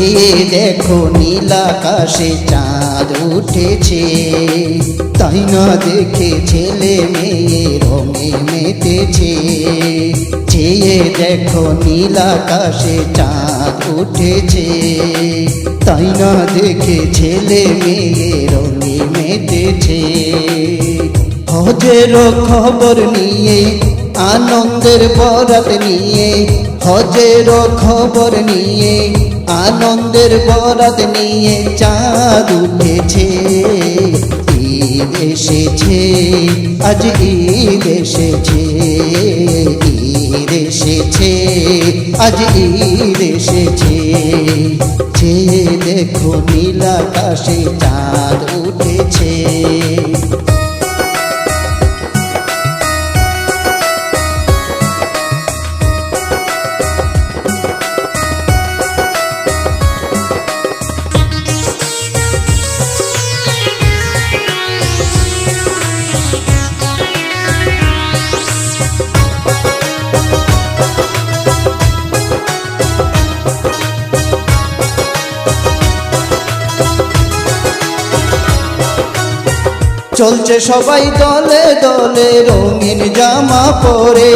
চেয়ে দেখো নীলাকাশে চাঁদ উঠেছে। তাই না দেখে ছেলে মেয়ে রঙে মেতেছে। চেয়ে দেখো নীলাকাশে চাঁদ উঠেছে। তাই না দেখে ছেলে মেয়ে রঙে মেতেছে। হজের খবর নিয়ে, আনন্দের বরাত নিয়ে, হজের খবর নিয়ে আনন্দের বরাত নিয়ে চাঁদ উঠেছে, ঈদ এসেছে, আজ ঈদ এসেছে ঈদ এসেছে, আজ ঈদ এসেছে। যে দেখো নীলাকাশে চাঁদ উঠেছে চলছে সবাই দলে দলে, রঙিন জামা পরে।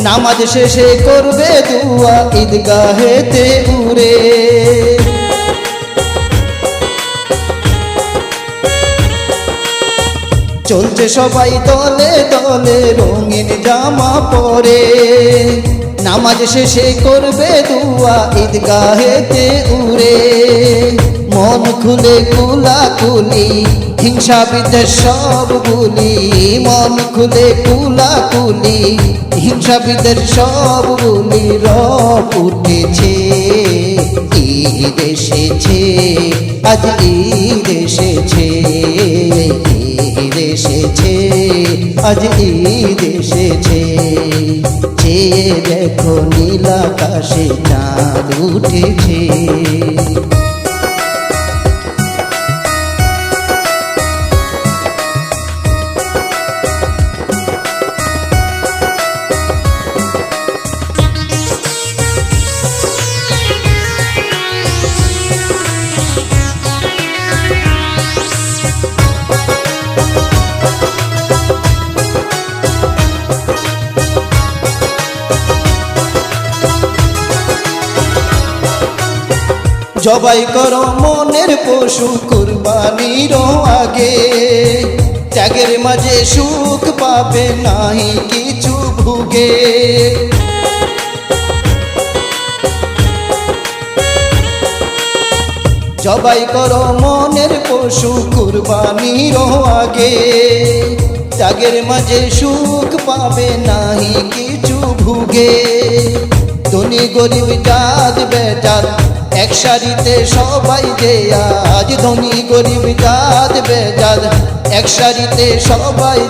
নামাজ শেষে করবে দুয়া ঈদগাহেতে উড়ে। চলছে সবাই দলে দলে, রঙিন জামা পরে। নামাজ শেষে করবে দুয়া ঈদগাহেতে উড়ে। মন খুলে কুলাকুলি হিংসা বিদ্বেষ সব ভুলি মন খুলে কুলাকুলি হিংসা বিদ্বেষ সব ভুলি রব উঠেছে, ঈদ এসেছে, আজ ঈদ এসেছে। ঈদ এসেছে, আজ ঈদ এসেছে। চেয়ে দেখো নীলাকাশে চাঁদ উঠেছে। জবাই করো মনের পশু কুরবানির আগে। ত্যাগের মাঝে সুখ পাবে নাহি কিছু ভুগে। জবাই করো মনের পশু কুরবানির আগে। ত্যাগের মাঝে সুখ পাবে নাহি কিছু ভুগে। ধনী গরিব জাত বেজাত এক সারিতে সবাই আজ ধনী গরিব জাত বেজাত, এক সারিতে সবাই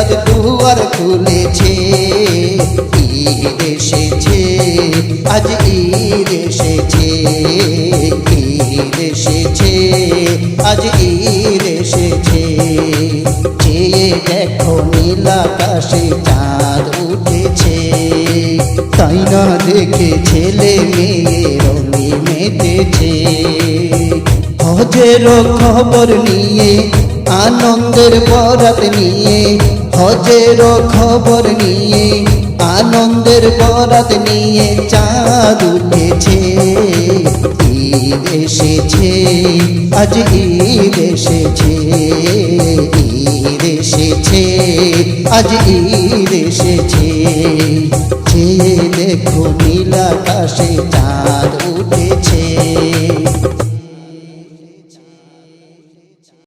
আজ দুয়ার খুলেছে। ঈদ এসেছে, আজ ঈদ এসেছে ঈদ এসেছে, আজ ঈদ এসেছে। চেয়ে দেখো নীলাকাশে চাঁদ উঠেছে, তাই না দেখে ছেলে মেয়ে মেতেছে হজের খবর নিয়ে, আনন্দের বরাত নিয়ে হজের খবর নিয়ে, আনন্দের বরাত নিয়ে চাঁদ উঠেছে। ঈদ এসেছে, আজ ঈদ এসেছে ঈদ এসেছে, আজ ঈদ এসেছে। দেখো নীলাকাশে চাঁদ উঠে